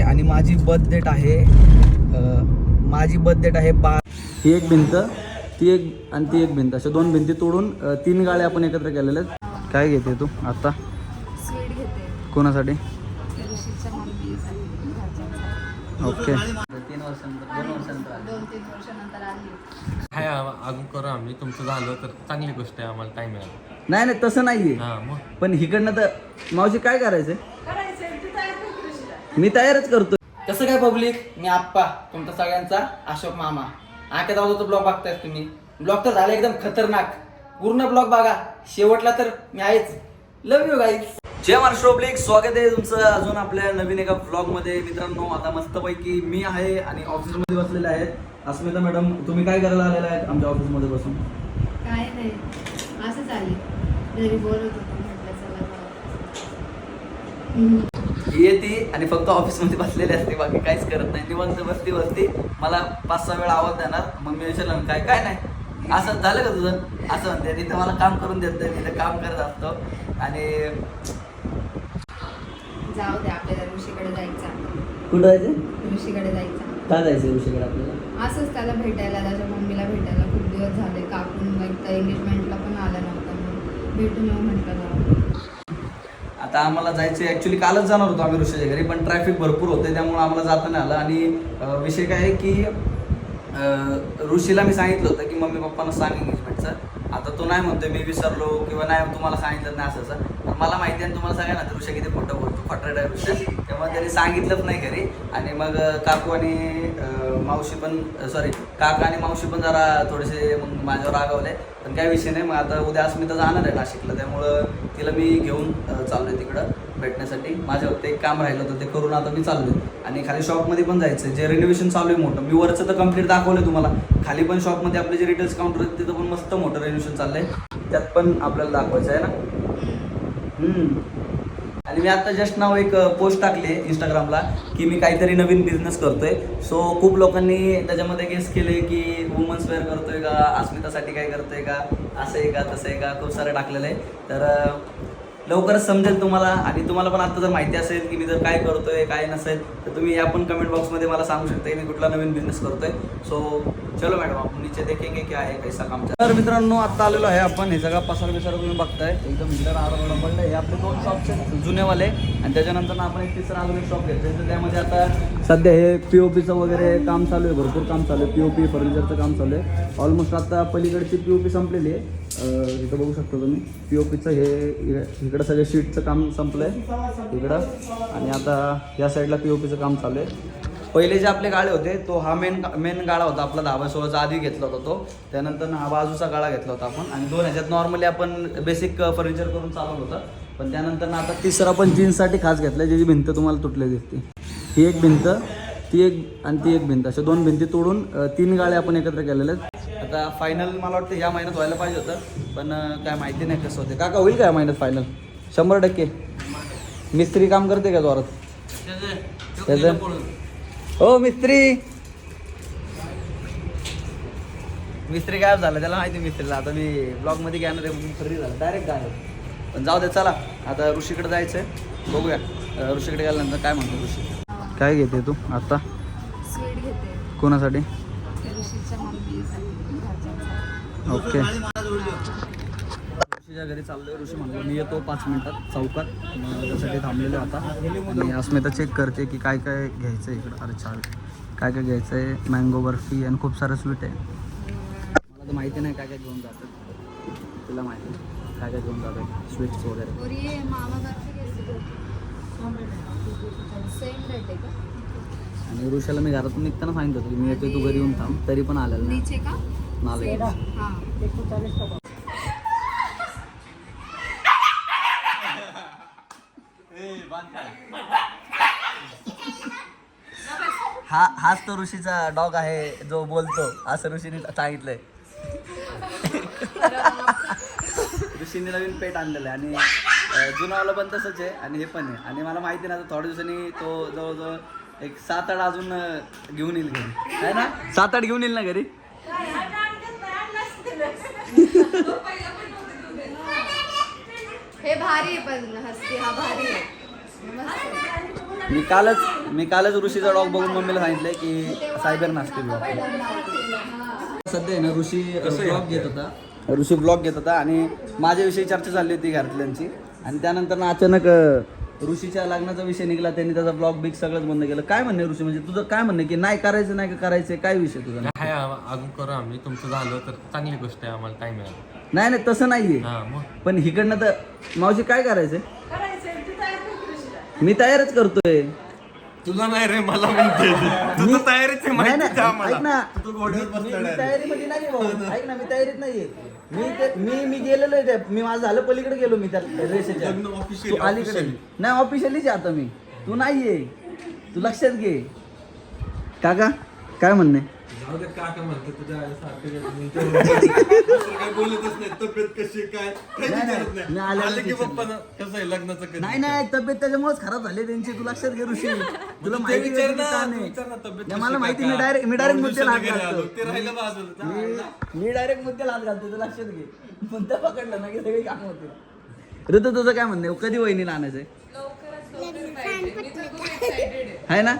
आणि माझी birth date आहे अं, माझी बर्थ डेट आहे बा ही एक भिंत ती एक आणि ती एक भिंत. अशा दोन भिंती तोडून तीन गाड्या आपण एकत्र केलेल्या आहेत. काय घेते तू आता? स्वीट घेते. कोणासाठी? ओके. हाय अजून करू आम्ही. तुमचं झालं तर चांगली गोष्ट आहे. आम्हाला टाइम मिळाला. नाही नाही तसं नाहीये. हां पण हिकडनं तर मावशी काय करायचंय. मी तयारच करतो कसं काय पब्लिक? मी आप्पा तुमचा सगळ्यांचा अशोक मामा. आख्या दावचा ब्लॉग बघताय तुम्ही. ब्लॉग तर झाला एकदम खतरनाक. पूर्ण ब्लॉग बघा. शेवटला तर मी आहेच. लव यू गाईज जय महाराष्ट्र पब्लिक. स्वागत आहे तुमचं अजून आपल्या नवीन एका ब्लॉगमध्ये मित्रांनो आता मस्तपैकी मी आहे आणि ऑफिसमध्ये बसलेले आहेत. अस्मिता मॅडम तुम्ही काय करायला आलेला आहेत आमच्या ऑफिसमध्ये बसून? काय नाही. असंच आली घरी बोलत होतो. म्हटलं चला जाऊ. येते आणि फक्त ऑफिसमध्ये बसलेली असते. बाकी काहीच करत नाही. निवांत बसती बसती. मला पाच सहा वेळा आवाज देणार. मग मी विचारलं काय काय नाही? असं झालं का तुझं? असं म्हणते. तिथं मला काम करून देत नाही. तिथं काम करत असतो. आणि जाऊ दे आपल्याला ऋषीकडे जायचं कुठं जायचं? ऋषीकडे जायचं काय जायचं विषयाकडे आपल्याला? असंच त्याला भेटायला त्याच्या मम्मीला भेटायला खूप दिवस झाले. काकून एकदा एंगेजमेंटला पण आला नव्हता भेटून येऊ म्हटलं जाऊ आता आम्हाला जायचं ॲक्च्युली कालच जाणार होतो आम्ही ऋषीच्या घरी पण ट्रॅफिक भरपूर होते त्यामुळे आम्हाला जाता नाही आलं. आणि विषय काय आहे की ऋषीला मी सांगितलं होतं की मम्मी पप्पांना सांग एंगेजमेंटचं आता तो नाही म्हणतोय मी विसरलो किंवा नाही तुम्हाला सांगितलं नाही असं सर मला माहिती आहे तुम्हाला सांगा ना ऋषा किती खोटं बोलतो खोटं आहे तेव्हा त्यामुळे त्यांनी सांगितलंच नाही घरी. आणि मग काकू आणि मावशी पण सॉरी काका आणि मावशी पण जरा थोडेसे मग माझ्यावर रागवले. पण काय विषय नाही मग आता उद्या अस्मिता जाणार आहे नाशिकला. त्यामुळं तिला मी घेऊन चाललोय तिकडं भेटण्यासाठी. माझ्या ते एक काम राहिलं होतं ते करून आता मी चाललोय. आणि खाली शॉपमध्ये पण जायचं जे रेनोव्हेशन चालू आहे मोठं मी वरचं तर कंप्लीट दाखवलं तुम्हाला. खाली पण शॉपमध्ये आपले जे रिटेल्स काउंटर आहेत तिथं पण मस्त मोठं रेनोव्हेशन चाललंय. त्यात पण आपल्याला दाखवायचं आहे ना? आणि मी आता जस्ट नाव एक पोस्ट टाकली इंस्टाग्रामला की मी काहीतरी नवीन बिझनेस करतोय. सो खूप लोकांनी त्याच्यामध्ये गेस केले की वुमन्स वेअर करतोय का अस्मितासाठी काय करतोय का असं आहे का तसं आहे का खूप सारं टाकलेलं आहे. तर लवकरच समजेल तुम्हाला. आणि तुम्हाला पण आता जर माहिती असेल की मी जर काय करतोय काय नसेल तर तुम्ही या पण कमेंट बॉक्समध्ये मला सांगू शकता की मी कुठला नवीन बिझनेस करतोय. सो चलो मॅडम आपण नीचे देखेंगे की आहे कैसा काम तर मित्रांनो आता आलेलो आहे आपण. हे सगळा पसार बिसार तुम्ही बघताय. एकदम हिटर आरोग्य पडलं हे आपले दोन शॉप्स आहेत जुनेवाले. आणि त्याच्यानंतर ना आपण एक तिसरा अजून एक शॉप घेतलं तर त्यामध्ये आता सध्या हे पी ओ पीचं वगैरे काम चालू आहे. भरपूर काम चालू आहे. पी ओ पी फर्निचरचं काम चालू आहे. ऑलमोस्ट आता पलीकडची पी ओ पी संपलेली आहे. इथं बघू शकता तुम्ही. पी ओ पीचं हे इकडं सगळं शीटचं काम संपलं आहे इकडं. आणि आता या साईडला पी ओ पीचं काम चालू आहे. पहिले जे आपले गाळे होते तो हा मेन मेन गाळा होता आपला दहा सोळाचा. आधी घेतला होता तो. त्यानंतर हा बाजूचा गाळा घेतला होता आपण. आणि दोन ह्याच्यात नॉर्मली आपण बेसिक फर्निचर करून चालवलं होतं. पण त्यानंतर आता तिसरा पण जीन्ससाठी खास घेतला ज्याची भिंत तुम्हाला तुटली दिसते. ही एक भिंत. ती एक आणि ती एक भिंत. अशा दोन भिंती तोडून तीन गाळे आपण एकत्र केलेले आहेत. आता फायनल मला वाटतं या महिन्यात व्हायला पाहिजे होतं पण काय माहिती नाही कसं होते काका होईल का या महिन्यात फायनल शंभर टक्के. मिस्त्री काम करते का जोरात? त्याचं? हो मिस्त्री. मिस्त्री गायब झाला त्याला माहिती मिस्त्रीला. आता मी ब्लॉगमध्ये घेणार आहे म्हणून फ्री झालं. डायरेक्ट गायब पण जाऊ दे चला. आता ऋषीकडे जायचं आहे बघूया ऋषीकडे गेल्यानंतर काय म्हणतो ऋषी? काय घेते तू आता? स्वीट घेते. कोणासाठी? ओके. ऋषीच्या घरी चाललोय ऋषी म्हणलो मी येतो पाच मिनिटात चौकात. मग त्यासाठी थांबलेलो आता. आणि अस्मिता चेक करते की काय काय घ्यायचं आहे इकडं. अरे छान. काय काय घ्यायचं आहे मँगो बर्फी आणि खूप सारं स्वीट आहे. मला तर माहिती नाही काय काय घेऊन जातात तुला माहिती आहे. काय काय घेऊन जातात स्वीट्स वगैरे. सेम रेट आहे का? आणि ऋषाला मी घरातून निघताना सांगितलं होतं की मी येतोय तू घरी येऊन थांब. तरी पण आलेला नाही. नीचे का? नाले हां. हा हाच तो ऋषीचा डॉग आहे जो बोलतो असं ऋषीने सांगितलंय. ऋषीने नवीन पेट आणलेलं आहे आणि जुनावाला पण तसंच आहे आणि हे पण आहे. आणि मला माहिती नाही आता थोड्या दिवसांनी तो जवळजवळ एक सात आठ अजून घेऊन येईल घरी. आहे ना? सात आठ घेऊन येईल ना घरी? हे भारी आहे पण हस्ती हा भारी आहे. मी कालच मी कालच ऋषीचा डॉग बघून मम्मीला सांगितलंय की सायबर नाचते सध्या आहे ना ऋषी ब्लॉग घेत होता. ऋषी ब्लॉग घेत होता आणि माझ्याविषयी चर्चा चालली होती घरातल्यांची. आणि त्यानंतर ना अचानक ऋषीच्या लग्नाचा विषय निघाला त्यांनी त्याचा ब्लॉग बिग सगळंच बंद केलं. काय म्हणणे ऋषी? म्हणजे तुझं काय म्हणणं की नाही करायचं नाही का करायचं काय विषय तुझा? काय आम- अजून करू आम्ही. तुमचं झालं तर चांगली गोष्ट आहे आम्हाला टाइम मिळाला. नाही नाही तसं नाहीये. हा मग? पण हिकडनं तर मावशी काय करायचंय? मी तयारच करतोय. तुला नाही रे मला म्हणते. तुझं तयारीच आहे माहिती आम्हाला. ऐक ना. मी तयारीमध्ये नाही भाऊ. ऐक ना मी तयारीत नाहीये. मी ते मी मी गेलेलो आहे त्या- मी माझं झालं पलीकडे गेलो मी त्या रेषेच्या. लग्न officially, तू अलीकडे officially. नाही ऑफिशियलीच आहे आता मी. तू नाहीये. तू लक्षात घे. काका काय म्हणणे? जाऊ दे काका म्हणते तुझ्या आईला सारखं काय बोलतच नाही तब्येत कशी काय काही नाही, नाही, विचारत नाही. मी आल्यावर आलं की विचारलं. पप्पा कसं आहे लग्नाचं कधी नाही नाही तब्येत त्याच्यामुळेच खराब झाली त्यांची तू लक्षात घे ऋषी तुला ते माहिती विचार ना, तू नाही? विचार ना तब्येत नाही, कशी मला माहिती मी? डायरेक्ट मी डायरेक्ट दोन मुद्द्याला हात दिवसांनी घरी आलो. ते घालतो राहिलं बाजूला मी मी डायरेक्ट मुद्द्याला हात घालतो तू लक्षात घे मुद्दा पकडला ना की सगळी काम होते ऋतू तुझं काय म्हणणं आहे? कधी वहिनीला आणायचंय आहे ना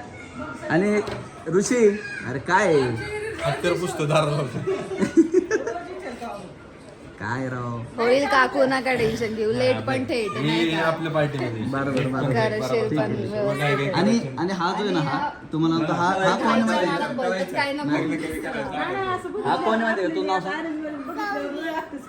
आणि ऋषी अरे काय आहे? हत्यार पुसतो काय राव होईल काकू नका टेन्शन घेऊ लेट पण नाही का आपल्या पार्टीमध्ये बरोबर बरोबर व्यवस्थित. आणि आणि हा जो आहे ना हा तुम्हाला म्हणतो हा हा कोण माहिती आहे मला बोलतच काय नको? हा कोण माहिती आहे? तू नाव सांग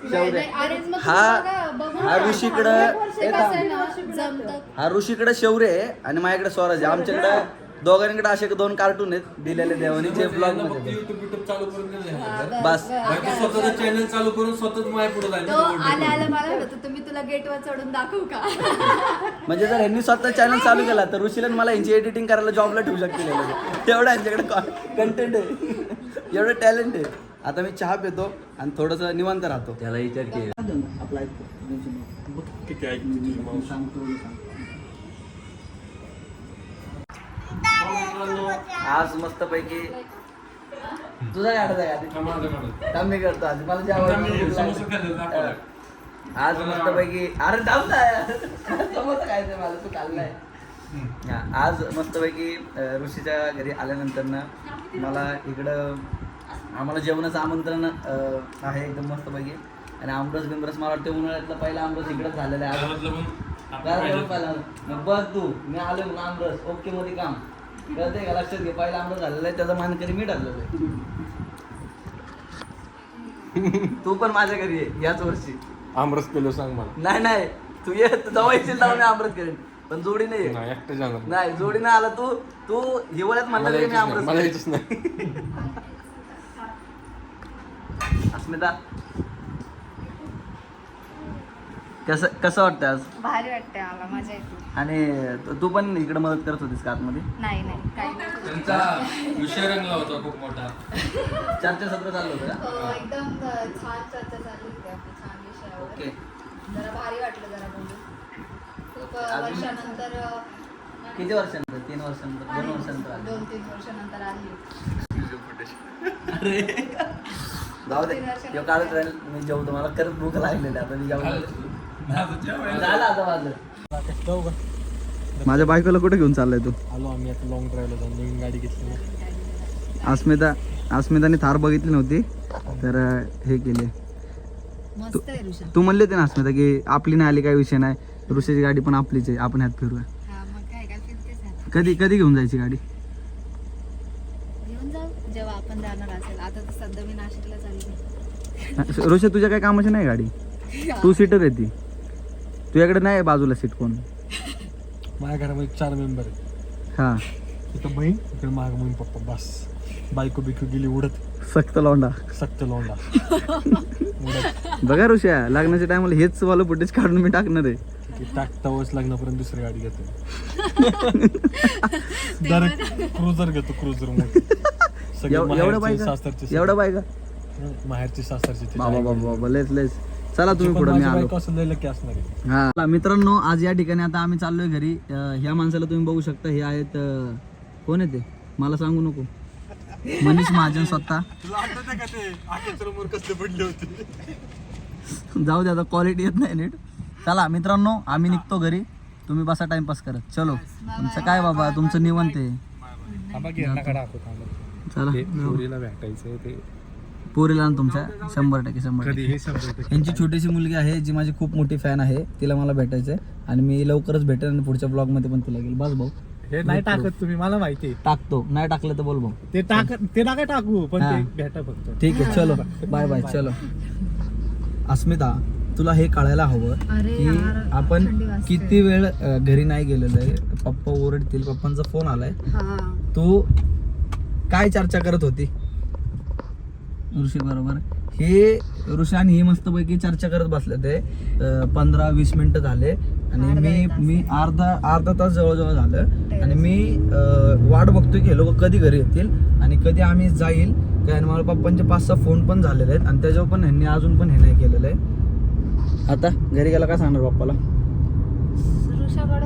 शेवटे. अरेंज मग हा- बघा, हा. ऋषीकडं- कसं आहे ना, जमतं. हा ऋषीकडे शौर्य आहे आणि माझ्याकडे स्वराज आहे आमच्याकडे दोघांकडे असे दोन कार्टून आहेत दिलेले देवानी जे ब्लॉगमध्ये. युट्यूब युट्यूब चालू करून दिलं हा, ह्याला. बस. बाकी स्वतःचं चॅनल चालू करून स्वतःच माय पुढे जाईल तो आल्या आल्या मला म्हणत होता, तुम्ही तुला गेटवर चढून दाखवू का? म्हणजे जर यांनी स्वतः चॅनल चालू केला तर ऋषीला आणि मला यांची एडिटिंग करायला जॉबला ठेवू शकतील हे लोकं. एवढं यांच्याकडे कंटेंट आहे. एवढं टॅलेंट आहे. आता मी चहा पितो आणि थोडस निवांत राहतो. त्याला विचार की आपला किती ऐकते तुझी मावशी. आज मस्त पैकी तुझा काय अडचण आहे आधी. काम मी करतो आज मला दाखवलाय. आज मस्त पैकी अरे थांब ना. खायचं मला तू खाल्लाय. हा, आज मस्तपैकी ऋषीच्या घरी आल्यानंतर ना मला इकडं आम्हाला जेवणाचं आमंत्रण आहे एकदम मस्तपैकी. आणि आमरस बिमरस मला वाटतं उन्हाळ्यातलं पहिला आमरस इकडंच झालेलं आहे. बघ तू. मी आलो आमरस. ओके मध्ये काम. कळतंय का? लक्षात घे. पहिला आमरस झालेला आहे त्याचा मानकरी मी ठरलेलं आहे तू पण माझ्या घरी आहे याच वर्षी. आमरस पेलो सांग मला. नाही नाही. तू ये तू जवळ येशील तेव्हा मी आमरस करेन. पण जोडी नाही ये. नाही एकटं जाणार नाही जोडी नाही आला तू. तू हिवाळ्यात म्हणला मला तरी मी यायचंच नाही, आमरस मला करेन. यायचंच नाही. अस्मिता. कसं कसं वाटतं आज? भारी वाटतंय मला मजा येते. आणि तू- तू पण इकडे मदत करत होतीस का आतमध्ये? नाही नाही काही नाही. त्यांचा विषय रंगला होता खूप मोठा. चर्चासत्र चाललं होतं का? हो, एकदम अ, छान चर्चा चालली होती आपली छान विषयावर. ओके. जरा भारी वाटलं जरा बोलून. खूप अ, अजून- वर्षानंतर अ, किती वर्षानंतर? तीन वर्षानंतर दोन वर्षानंतर आली. दोन तीन वर्षानंतर आली. अरे. जाऊ दे. यो काढत राहील. मी जेवतो. मला करत भूक लागलेली आता मी जेवतो झालं आता माझं माझ्या बायकोला कुठे घेऊन चाललाय तू? आलो आम्ही आता लॉंग ड्राईव्हला जाऊन नवीन गाडी घेतली ना. अस्मिता अस्मिताने थार बघितली नव्हती तर हे केले. मस्त आहे ऋषा तू म्हणले होते ना अस्मिता की आपली नाही आली काही विषय नाही. ऋषीची गाडी पण आपलीच आहे आपण ह्यात फिरूया. हा मग काय काय फिरतेच आहे. कधी कधी घेऊन जायची गाडी? घेऊन जाऊ जेव्हा आपण जाणार असेल. आता तर सध्या मी नाशिकला चालली. ऋषी तुझ्या काही कामाची नाही गाडी? टू सीटर आहे ती. तुझ्याकडे नाही आहे बाजूला सीट कोण माझ्या घरामध्ये चार मेंबर आहेत. हा. इथं बहीण इकडे माग मम्मी पप्पा बस. बायको बिकू गेली उडत. सक्त लोंडा सक्त लोंडा उडत बघा ऋषा लग्नाच्या टायमाला हेच वाला फुटेज काढून मी टाकणार आहे. टाकतावच लग्नापर्यंत दुसरी गाडी घेतो. डायरेक्ट क्रुझर घेतो क्रुझर मोठी सगळे एव- एवढं बायका सासरचे एवढं बायका माहेरची सासरची बाबा बाबा. बाबा लेच लेच चला तुम्ही पुढे मी आलो. हा. मित्रांनो आज या ठिकाणी आता आम्ही चाललोय घरी. अं, ह्या माणसाला तुम्ही बघू शकता हे आहेत अं, कोण आहे ते? मला सांगू नको. मनीष महाजन स्वतः. जाऊ दे आता क्वालिटी येत नाही नीट. चला मित्रांनो आम्ही निघतो घरी. तुम्ही बसा टाइमपास करत. चलो. तुमचं काय बाबा तुमचं निवंत आहे. चला. भेटायचं ते पोरीला ना तुमच्या? शंभर टक्के शंभर कधी? टक्के. हे यांची छोटीशी मुलगी आहे जी माझी खूप मोठी फॅन आहे. तिला मला भेटायचं आहे आणि मी लवकरच भेटेन आणि पुढच्या ब्लॉगमध्ये पण तिला घेईल. बस भाऊ. हे नाही टाकत तुम्ही मला माहिती आहे. टाकतो. नाही टाकलं तर बोल भाऊ. ते टाक ते नका टाकू पण. ते भेटा फक्त. ठीक आहे चलो. बाय बाय चलो. अस्मिता तुला हे कळायला हवं अरे की आपण. किती वेळ घरी नाही गेलेलो आहे. पप्पा ओरडतील पप्पांचा फोन आलाय. हा. तू काय चर्चा करत होती? ऋषी बरोबर. हे ऋषी आणि ही मस्तपैकी चर्चा करत बसले ते. पंधरा वीस मिनिटं झाले. आणि मी. मी अर्धा अर्धा तास जवळजवळ झालं. आणि मी वाट बघतोय की हे लोक कधी घरी येतील आणि कधी आम्ही जाईल. काय आणि मला पप्पांचे पाच सहा फोन पण झालेले आहेत. आणि त्याच्यावर पण ह्यांनी अजून पण हे नाही केलेलं आहे. आता घरी गेला काय सांगणार पप्पाला? ऋषाकडे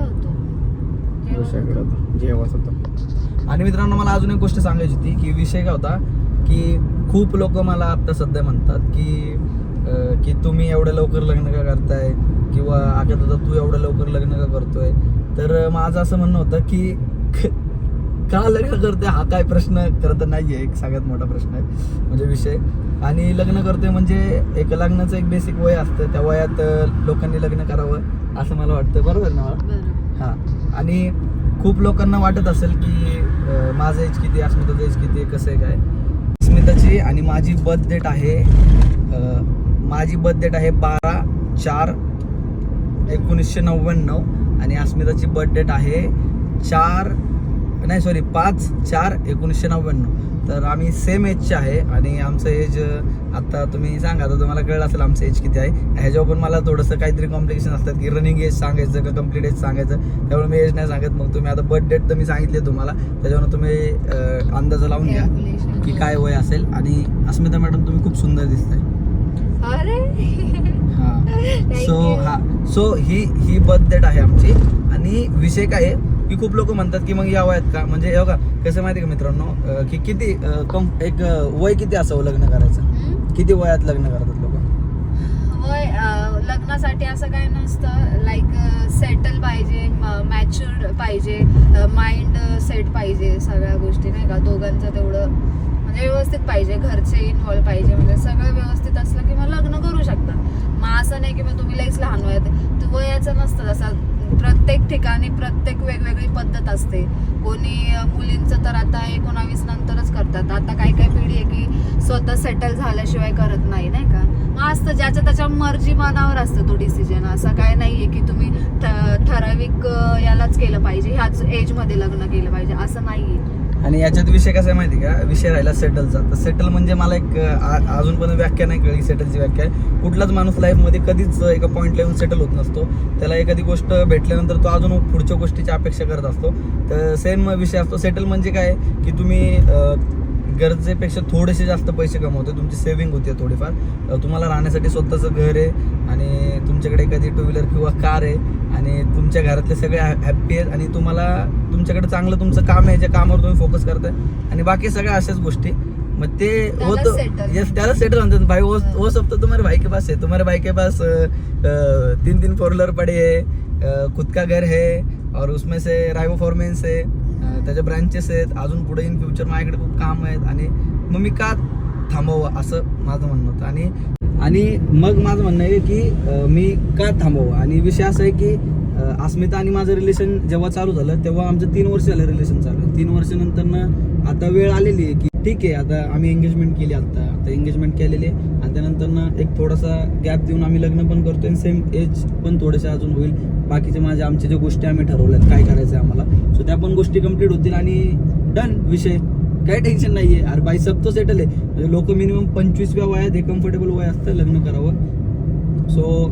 होतो. जेवत होता. आणि मित्रांनो मला अजून एक गोष्ट सांगायची होती की विषय काय होता की खूप लोक मला आता सध्या म्हणतात की की तुम्ही एवढं लवकर लग्न का करताय? किंवा दादा तू एवढं लवकर लग्न का करतोय? तर माझं असं म्हणणं होतं की का लग्न करते हा काय प्रश्न करत नाहीये. एक सगळ्यात मोठा प्रश्न आहे. म्हणजे विषय. आणि लग्न करतोय म्हणजे एक लग्नाचं एक बेसिक वय असतं. त्या वयात लोकांनी लग्न करावं असं मला वाटतं. बरोबर ना? हा. आणि खूप लोकांना वाटत असेल की माझं एज किती आहे अस्मिताचं एज किती आहे कसं आहे काय? अस्मिताची आणि माझी बर्थ डेट आहे माझी बर्थ डेट आहे बारा चार एकोणीसशे नव्याण्णव आणि अस्मिताची बर्थ डेट आहे चार नाही सॉरी पाच चार एकोणीसशे नव्याण्णव. तर आम्ही सेम एजचे आहे आणि आमचं एज आता तुम्ही सांगा तर तुम्हाला कळलं असेल आमचं एज किती आहे. ह्याच्यावर पण मला थोडंसं काहीतरी कॉम्प्लिकेशन असतात की रनिंग एज सांगायचं का कंप्लीट एज सांगायचं. त्यामुळे मी एज नाही सांगत. मग तुम्ही आता बर्थ डेट तर मी सांगितली तुम्हाला. त्याच्यावर तुम्ही अंदाज लावून घ्या. की काय वय असेल. आणि अस्मिता मॅडम तुम्ही खूप सुंदर दिसताय. अरे! हा. सो. हा. सो ही ही बर्थ डेट आहे आमची. आणि विषय काय आहे? की खूप लोक म्हणतात की मग या वयात का? म्हणजे हे बघा कसं माहिती का मित्रांनो? की किती कम एक वय किती असावं लग्न करायचं? किती वयात लग्न करतात लोक? अं, लग्नासाठी असं काय नसतं. लाईक सेटल पाहिजे मॅच्युअर पाहिजे माइंड सेट पाहिजे सगळ्या गोष्टी नाही का? दोघांचं तेवढं म्हणजे व्यवस्थित पाहिजे. घरचे इन्व्हॉल्व पाहिजे म्हणजे सगळं व्यवस्थित असलं की मग लग्न करू शकतात मग असं नाही की मग तुम्ही लईच लहान वयात वयाचं नसतं जसं प्रत्येक ठिकाणी प्रत्येक वेगवेगळी पद्धत असते. कोणी मुलींचं तर आता एकोणावीस नंतरच करतात. आता काही काही पिढी आहे की स्वतः सेटल झाल्याशिवाय करत नाही नाही का? मग असतं ज्याच्या त्याच्या मर्जी मनावर असतं तो डिसिजन असं काय नाही आहे की तुम्ही ठ- ठराविक यालाच केलं पाहिजे. ह्याच एजमध्ये लग्न केलं पाहिजे. असं नाही आहे आणि याच्यात विषय कसा आहे माहिती का? विषय राहिला सेटलचा तर सेटल म्हणजे मला एक आ- अजून पण व्याख्या नाही कळली सेटलची व्याख्या आहे. कुठलाच माणूस लाईफमध्ये कधीच एका पॉईंटला येऊन सेटल होत नसतो. त्याला एखादी गोष्ट भेटल्यानंतर तो अजून पुढच्या गोष्टीची अपेक्षा करत असतो. तर सेम विषय असतो. सेटल म्हणजे काय? की तुम्ही गरजेपेक्षा थोडेसे जास्त पैसे कमवते. तुमची सेव्हिंग होते थोडीफार. तुम्हाला राहण्यासाठी स्वतःचं घर आहे आणि तुमच्याकडे एखादी टू व्हीलर किंवा कार आहे आणि तुमच्या घरातले सगळे हॅप्पी आहेत आणि तुम्हाला तुमच्याकडे चांगलं तुमचं काम आहे ज्या कामावर तुम्ही फोकस करताय. आणि बाकी सगळ्या अशाच गोष्टी. मग ते होतं. settle. यस त्याला सेटल म्हणतात. भाई वो वो सब तो तुम्हारे भाई के पास है. तुम्हारे भाई के पास तीन तीन फोर व्हीलर पड़े है अ, खुद का घर है और उसमें से रायवो फॉर्मेन्स है अ, त्याचे ब्रांचेस आहेत. अजून पुढे इन फ्युचर माझ्याकडे खूप काम आहेत. आणि मग मी का थांबवावं असं माझं म्हणणं होतं. आणि आणि मग माझं म्हणणं आहे की मी का थांबवावं आणि विषय असा आहे की अस्मिता आणि माझं रिलेशन जेव्हा चालू झालं तेव्हा आमचं तीन वर्ष झालं रिलेशन चालू आहे. तीन वर्षानंतर आता वेळ आलेली आहे की ठीक आहे आता आम्ही एंगेजमेंट केली आता. आता एंगेजमेंट केलेली आहे. आणि त्यानंतर ना एक थोडासा गॅप देऊन आम्ही लग्न पण करतोय आणि सेम एज पण थोडेसे अजून होईल. बाकीचे माझ्या आमच्या ज्या गोष्टी आम्ही ठरवल्यात काय करायचं आहे आम्हाला. सो त्या पण गोष्टी कंप्लीट होतील आणि डन विषय. काही टेन्शन नाही आहे अरे बाई सब तो सेटल आहे. म्हणजे लोक मिनिमम पंचवीसव्या वयात हे कम्फर्टेबल वय असतं लग्न करावं. सो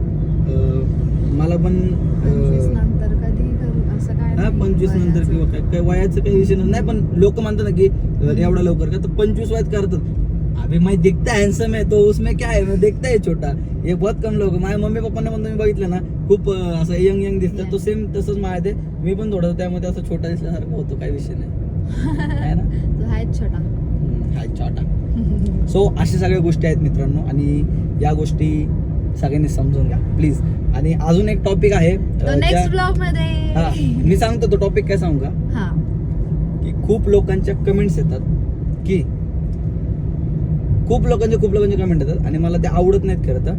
मला पण हा. पंचवीस नंतर. किंवा काय काय वयाचं काही विषय नाही. पण लोक म्हणतात ना की एवढा लवकर का तर पंचवीस वयात करतात. अभी मैं दिखता हॅन्सम है तो उसमें क्या है मैं दिखता है छोटा. ये बहुत कम लोक. माझ्या मम्मी पप्पांना पण तुम्ही बघितलं ना खूप असं यंग यंग दिसतात. तो सेम तसंच माझ्या ते मी पण थोडं त्यामध्ये असं छोटा दिसल्यासारखं होतो काही विषय नाही. आहे ना? छोटा. सो अशा सगळ्या गोष्टी आहेत मित्रांनो. आणि या गोष्टी सगळ्यांनी समजून घ्या. प्लीज आणि अजून एक टॉपिक आहे नेक्स्ट ब्लॉगमध्ये मी सांगतो तो टॉपिक काय सांगू का? की खूप लोकांच्या कमेंट्स येतात की खूप लोकांचे खूप लोकांचे कमेंट येतात आणि मला ते आवडत नाहीत खरं तर.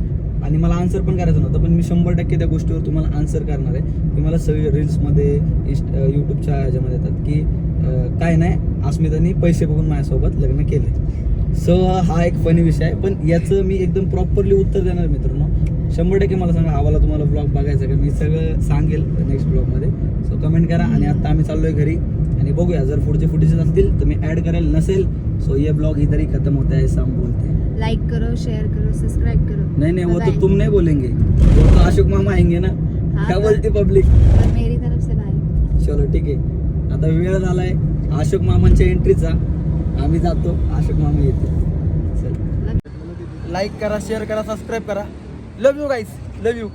आणि मला आन्सर पण करायचं नव्हतं पण मी शंभर टक्के त्या गोष्टीवर तुम्हाला आन्सर करणार आहे. की मला सगळे रील्समध्ये इन्स्ट यूट्यूबच्या ह्याच्यामध्ये येतात की काय नाही अस्मितानी पैसे बघून माझ्यासोबत लग्न केले सो हा एक फनी विषय आहे. पण याचं मी एकदम प्रॉपरली उत्तर देणार मित्रांनो. शंभर टक्के मला सांगा आम्हाला तुम्हाला ब्लॉग बघायचा का? मी सगळं सांगेल नेक्स्ट ब्लॉगमध्ये सो कमेंट करा आणि आता आम्ही चाललोय घरी. आणि बघूया जर पुढचे फुटेजेस असतील तर मी ऍड करेल नसेल सो ये ब्लॉग इधर ही खत्म होता है ऐसा हम बोलते. हैं लाईक करो शेअर करो सबस्क्राईब करो. नहीं नहीं वो तो Bye. तुम नहीं बोलेंगे. वो तो अशोक मामा आएंगे ना? हाँ, क्या बोलती पब्लिक पर मेरी तरफ से बाय चलो ठीक आहे. आता वेळ झालाय. अशोक मामांच्या एंट्रीचा आम्ही जातो अशोक मामी येते. लाईक करा शेअर करा सबस्क्राईब करा. Love you guys love you